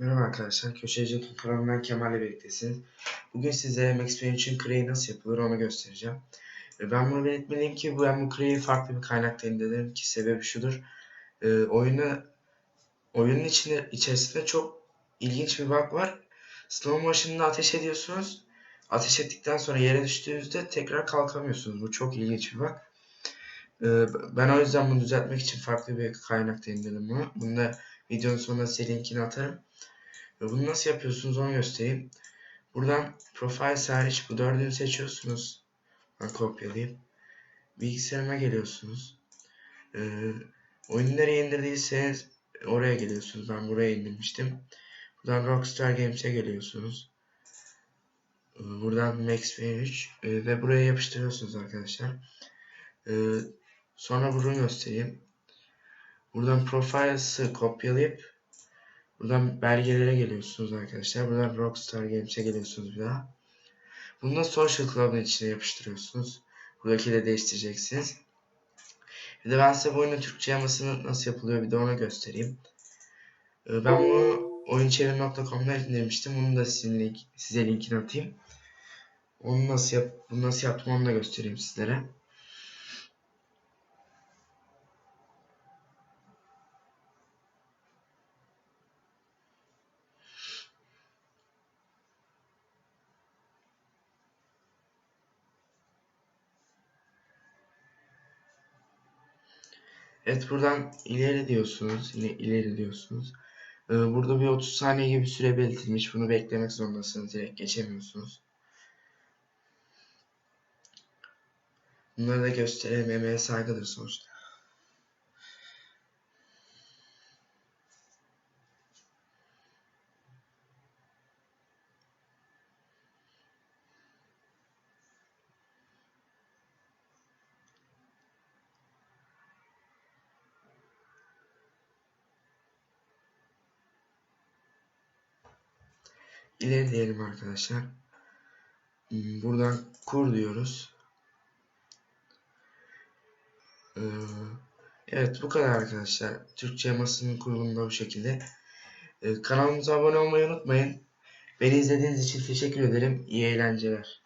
Merhaba arkadaşlar, Köşeci Tut kanalından Kemal'le birliktesiniz. Bugün size Max Payne için Cray nasıl yapılır onu göstereceğim. Ben bunu belirtmeliyim ki ben bu Cray'i farklı bir kaynakta indirdim ki sebebi şudur. E, oyunu, oyunun içinde, içerisinde çok ilginç bir bug var. Slow motion'da ateş ediyorsunuz. Ateş ettikten sonra yere düştüğünüzde tekrar kalkamıyorsunuz. Bu çok ilginç bir bug. E, ben o yüzden bunu düzeltmek için farklı bir kaynakta indirdim bunu. Bunu da videonun sonuna size linkini atarım. Ve bunu nasıl yapıyorsunuz onu göstereyim. Buradan Profile hariç bu dördünü seçiyorsunuz. Ben kopyalayayım. Bilgisayarıma geliyorsunuz. Ee, oyunu indirdiyseniz oraya geliyorsunuz. Ben buraya indirmiştim. Buradan Rockstar Games'e geliyorsunuz. Ee, Buradan Max Payne 3 e, ve buraya yapıştırıyorsunuz arkadaşlar. Ee, sonra bunu göstereyim. Buradan Profiles'ı kopyalayıp Buradan belgelere geliyorsunuz arkadaşlar. Buradan Rockstar Games'e geliyorsunuz bir daha. Bunu da Social Club'ın içine yapıştırıyorsunuz. Buradaki de değiştireceksiniz. Bir de ben size bu oyunun Türkçe yamasını nasıl yapılıyor bir de onu göstereyim. Ee, Ben bunu oyunçevir.com'da indirmiştim. Bunu da sizin link, size linkini atayım. Onu nasıl yap, bunu nasıl yaptım onu da göstereyim sizlere. Evet buradan ileri diyorsunuz. Yine ileri diyorsunuz. Ee, burada bir 30 saniye gibi süre belirtilmiş. Bunu beklemek zorundasınız. Direkt geçemiyorsunuz. Bunları da gösterelim. Emeğe saygıdır sonuçta. İleri diyelim arkadaşlar. Hmm, Buradan kur diyoruz. Ee, Evet bu kadar arkadaşlar. Türkçe yamasının kurulumunda bu şekilde. Ee, Kanalımıza abone olmayı unutmayın. Beni izlediğiniz için teşekkür ederim. İyi eğlenceler.